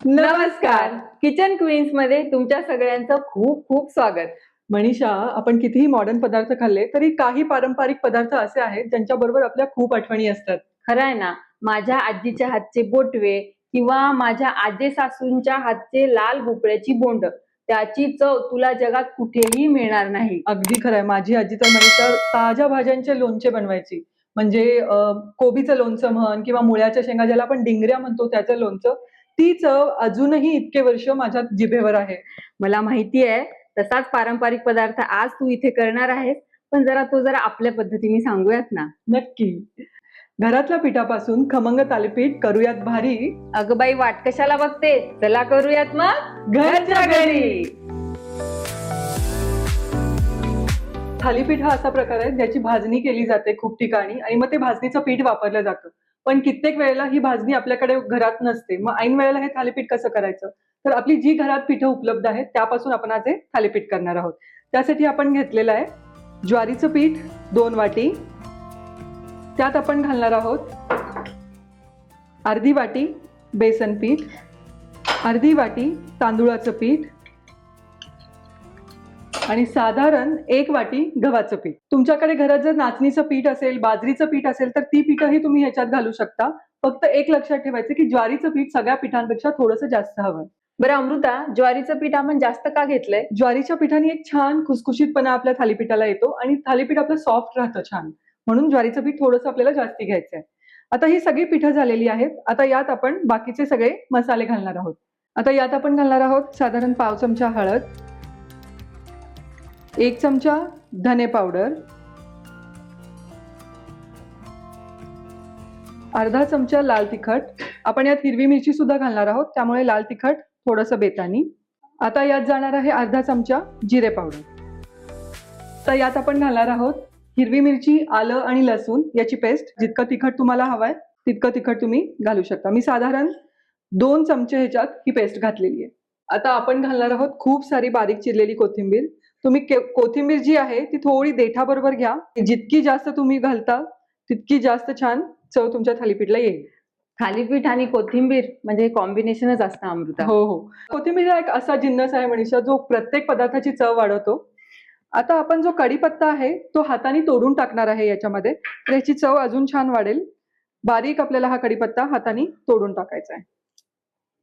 नमस्कार. किचन क्वीन्समध्ये तुमच्या सगळ्यांचं खूप खूप स्वागत. मनीषा आपण कितीही मॉडर्न पदार्थ खाल्ले तरी काही पारंपरिक पदार्थ असे आहेत ज्यांच्याबरोबर आपल्या खूप आठवणी असतात. खरं आहे ना माझ्या आजीच्या हातचे बोटवे किंवा माझ्या आजे सासूंच्या हातचे लाल भोपळ्याची बोंड त्याची चव तुला जगात कुठेही मिळणार नाही. अगदी खरंय माझी आजी तर मनीषा ताज्या भाज्यांचे लोणचे बनवायची. म्हणजे कोबीचं लोणचं म्हण किंवा मुळ्याच्या शेंगा ज्याला आपण डिंगऱ्या म्हणतो त्याचं लोणचं ती चव अजूनही इतके वर्ष माझ्या जिभेवर आहे. मला माहिती आहे तसाच पारंपरिक पदार्थ आज तू इथे करणार आहेस पण जरा तो जरा आपल्या पद्धतीने सांगूयात ना. नक्की. घरातल्या पिठापासून खमंग तालीपीठ करूयात भारी. अगं बाई वाट कशाला बघते? चला करूयात मग. घरच्या घरी. थालीपीठ हा असा प्रकार आहे ज्याची भाजणी केली जाते खूप ठिकाणी आणि मग ते भाजणीचं पीठ वापरलं जातं. पण कित्येक वेळेला ही भाजणी आपल्याकडे घरात नसते. मग ऐन वेळेला हे थालीपीठ कसं करायचं? तर आपली जी घरात पिठं उपलब्ध आहेत त्यापासून आपण आज हे थालीपीठ करणार आहोत. त्यासाठी आपण घेतलेलं आहे ज्वारीचं पीठ दोन वाटी. त्यात आपण घालणार आहोत अर्धी वाटी बेसन पीठ अर्धी वाटी तांदुळाचं पीठ आणि साधारण एक वाटी गव्हाचं पीठ. तुमच्याकडे घरात जर नाचणीचं पीठ असेल बाजरीचं पीठ असेल तर ती पीठही तुम्ही ह्याच्यात घालू शकता. फक्त एक लक्षात ठेवायचं की ज्वारीचं पीठ सगळ्या पिठांपेक्षा थोडंसं जास्त हवं. बरं अमृता ज्वारीचं पीठ आपण जास्त का घेतलंय? ज्वारीच्या पिठाने एक छान खुसखुशीतपणा आपल्या थालीपीठाला येतो आणि थालीपीठ आपलं सॉफ्ट राहतं छान. म्हणून ज्वारीचं पीठ थोडंसं आपल्याला जास्ती घ्यायचं आहे आता ही सगळी पिठं झालेली आहेत. आता यात आपण बाकीचे सगळे मसाले घालणार आहोत. आता यात आपण घालणार आहोत साधारण पाव चमचा हळद एक चमचा धने पावडर अर्धा चमचा लाल तिखट. आपण यात हिरवी मिरची सुद्धा घालणार आहोत त्यामुळे लाल तिखट थोडंसं बेतानी. आता यात जाणार आहे अर्धा चमचा जिरे पावडर. तर यात आपण घालणार आहोत हिरवी मिरची आलं आणि लसूण याची पेस्ट. जितकं तिखट तुम्हाला हवंय तितकं तिखट तुम्ही घालू शकता. मी साधारण दोन चमचे ह्याच्यात ही पेस्ट घातलेली आहे. आता आपण घालणार आहोत खूप सारी बारीक चिरलेली कोथिंबीर. तुम्ही कोथिंबीर जी आहे ती थोडी देठाबरोबर घ्या. जितकी जास्त तुम्ही घालता तितकी जास्त छान चव तुमच्या थालीपीठला येईल. थालीपीठ आणि कोथिंबीर म्हणजे कॉम्बिनेशनच असतं अमृता. हो हो. कोथिंबीर हा एक असा जिन्नस आहे मनीषा जो प्रत्येक पदार्थाची चव वाढवतो. आता आपण जो कढीपत्ता आहे तो हाताने तोडून टाकणार आहे याच्यामध्ये. तर याची चव अजून छान वाढेल. बारीक आपल्याला हा कढीपत्ता हाताने तोडून टाकायचा आहे.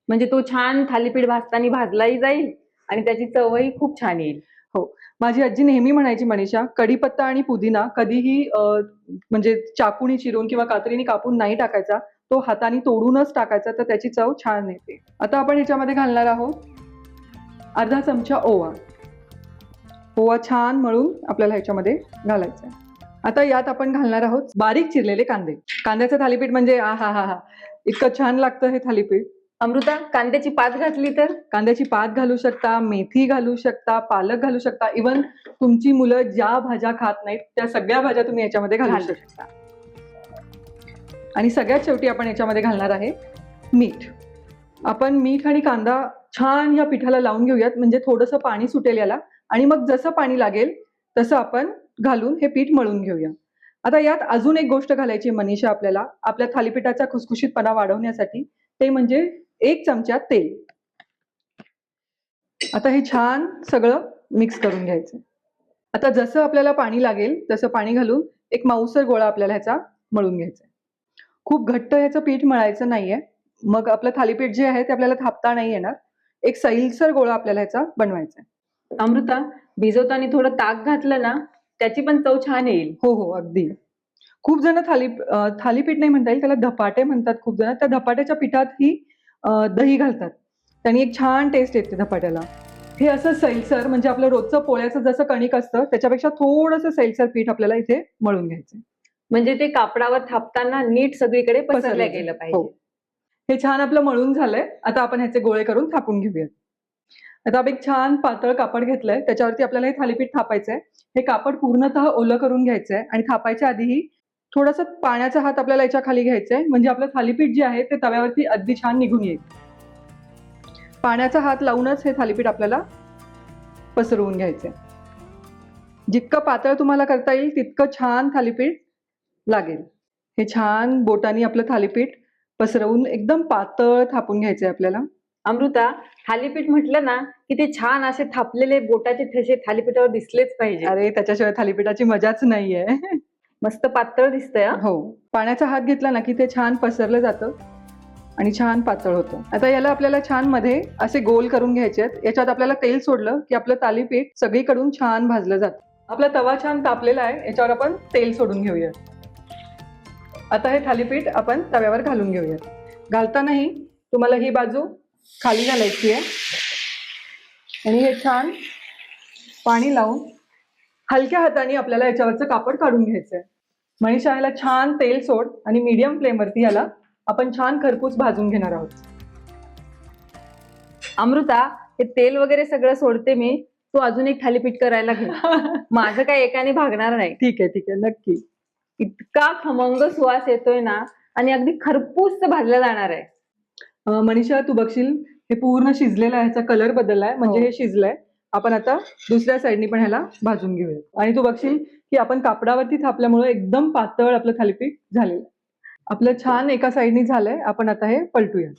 म्हणजे तो छान थालीपीठ भाजताना भाजलाही जाईल आणि त्याची चवही खूप छान येईल. हो. माझी आजी नेहमी म्हणायची मनीषा कढीपत्ता आणि पुदिना कधीही म्हणजे चाकूनी चिरून किंवा कात्रीने कापून नाही टाकायचा. तो हाताने तोडूनच टाकायचा तर त्याची चव छान येते. आता आपण ह्याच्यामध्ये घालणार आहोत अर्धा चमचा ओवा. ओवा छान मळून आपल्याला ह्याच्यामध्ये घालायचा आहे. आता यात आपण घालणार आहोत बारीक चिरलेले कांदे. कांद्याचं थालीपीठ म्हणजे आ हा हा हा. इतकं छान लागतं हे थालीपीठ. अमृता कांद्याची पात घातली तर? कांद्याची पात घालू शकता मेथी घालू शकता पालक घालू शकता. इवन तुमची मुलं ज्या भाज्या खात नाहीत त्या सगळ्या भाज्या तुम्ही याच्यामध्ये घालू शकता. आणि सगळ्यात शेवटी आपण याच्यामध्ये घालणार आहे मीठ. आपण मीठ आणि कांदा छान या पिठाला लावून घेऊयात म्हणजे थोडंसं पाणी सुटेल याला. आणि मग जसं पाणी लागेल तसं आपण घालून हे पीठ मळून घेऊया. आता यात अजून एक गोष्ट घालायची मनीषा आपल्याला आपल्या थालीपीठाचा खुसखुशीतपणा वाढवण्यासाठी. ते म्हणजे एक चमचा तेल. आता हे छान सगळं मिक्स करून घ्यायचं. आता जसं आपल्याला पाणी लागेल तसं पाणी घालून एक माऊसर गोळा आपल्याला ह्याचा मळून घ्यायचा. खूप घट्ट ह्याचं पीठ मळायचं नाहीये. मग आपलं थालीपीठ जे आहे ते आपल्याला थापता नाही येणार. एक सैलसर गोळा आपल्याला ह्याचा बनवायचा आहे. अमृता भिजवताना थोडं ताक घातलं ना त्याची पण चव छान येईल. हो हो अगदी. खूप जण थाली थालीपीठ नाही म्हणता येईल त्याला धपाटे म्हणतात खूप जण. त्या धपाट्याच्या पिठात ही दही घालतात. त्यांनी एक छान टेस्ट येते धपाट्याला हे असं सैलसर म्हणजे आपलं रोजचं पोळ्याचं जसं कणिक असतं त्याच्यापेक्षा थोडंसं सैलसर पीठ आपल्याला इथे मळून घ्यायचं म्हणजे ते कापडावर थापताना नीट सगळीकडे पसरलं गेलं हो. पाहिजे. हे छान आपलं मळून झालंय. आता आपण ह्याचे गोळे करून थापून घेऊयात. आता आपण एक छान पातळ कापड घेतलंय. त्याच्यावरती आपल्याला हे थालीपीठ थापायचंय. हे कापड पूर्णतः ओलं करून घ्यायचंय. आणि थापायच्या आधीही थोडस पाण्याचा हात आपल्याला याच्या खाली घ्यायचंय. म्हणजे आपलं थालीपीठ जे आहे ते तव्यावरती अगदी छान निघून येईल. पाण्याचा हात लावूनच हे थालीपीठ आपल्याला पसरवून घ्यायचंय. जितकं पातळ तुम्हाला करता येईल तितकं छान थालीपीठ लागेल. हे छान बोटानी आपलं थालीपीठ पसरवून एकदम पातळ थापून घ्यायचंय आपल्याला. अमृता थालीपीठ म्हटलं ना की ते छान असे थापलेले बोटाचे ठसे थालीपीठावर दिसलेच पाहिजे. अरे त्याच्याशिवाय थालीपीठाची मजाच नाहीये. मस्त पातळ दिसतंय हो. पाण्याचा हात घेतला ना की ते छान पसरलं जातं आणि छान पातळ होतं. आता याला आपल्याला छानमध्ये असे गोल करून घ्यायचे आहेत. याच्यात आपल्याला तेल सोडलं की आपलं थालीपीठ सगळीकडून छान भाजलं जातं. आपला तवा छान तापलेला आहे. याच्यावर आपण तेल सोडून घेऊया आता हे थालीपीठ आपण तव्यावर घालून घेऊयात. घालतानाही तुम्हाला ही बाजू खाली घालायची आहे. आणि हे छान पाणी लावून हलक्या हाताने आपल्याला याच्यावरचं कापड काढून घ्यायचं आहे मनीषा याला छान तेल सोड आणि मीडियम फ्लेमवरती याला आपण छान खरपूस भाजून घेणार आहोत. अमृता हे तेल वगैरे सगळं सोडते मी. तू अजून एक थालीपीठ करायला घे. माझं काय एकाने भागणार नाही. ठीक आहे ठीक आहे नक्की. इतका खमंग सुवास येतोय ना आणि अगदी खरपूस भाजलं जाणार आहे. मनीषा तू बघशील हे पूर्ण शिजलेलं आहे ह्याचा कलर बदललाय म्हणजे हो. हे शिजलंय. आपण आता दुसऱ्या साईडनी पण ह्याला भाजून घेऊया. आणि तू बघशील की आपण कापडावरती थापल्यामुळे एकदम पातळ आपलं थालीपीठ झालेलं आपलं छान एका साईडनी झालंय. आपण आता हे पलटूया.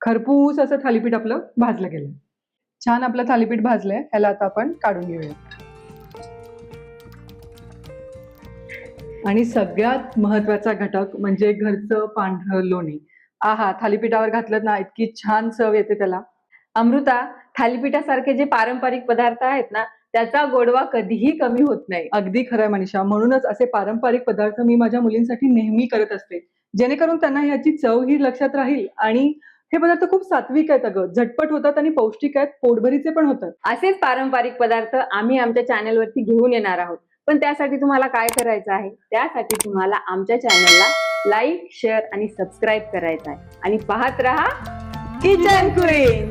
खरपूस असं थालीपीठ आपलं भाजलं गेलं छान आपलं थालीपीठ भाजलंय. ह्याला आता आपण काढून घेऊया. आणि सगळ्यात महत्त्वाचा घटक म्हणजे घरचं पांढरं लोणी. आहा थालीपीठावर घातलं ना इतकी छान चव येते त्याला. अमृता थालीपीठासारखे जे पारंपरिक पदार्थ आहेत ना त्याचा गोडवा कधीही कमी होत नाही. अगदी खरंय मनीषा. म्हणूनच असे पारंपरिक पदार्थ मी माझ्या मुलींसाठी नेहमी करत असते. जेणेकरून त्यांना ह्याची चव ही लक्षात राहील आणि हे पदार्थ खूप सात्विक आहेत अगं. झटपट होतात आणि पौष्टिक आहेत पोटभरीचे पण होतात. असेच पारंपरिक पदार्थ आम्ही आमच्या चॅनलवरती घेऊन येणार आहोत. पण त्यासाठी तुम्हाला काय करायचं आहे? त्यासाठी तुम्हाला आमच्या चॅनलला लाईक शेअर आणि सबस्क्राईब करायचं आहे. आणि पाहत रहा किचन क्वीन.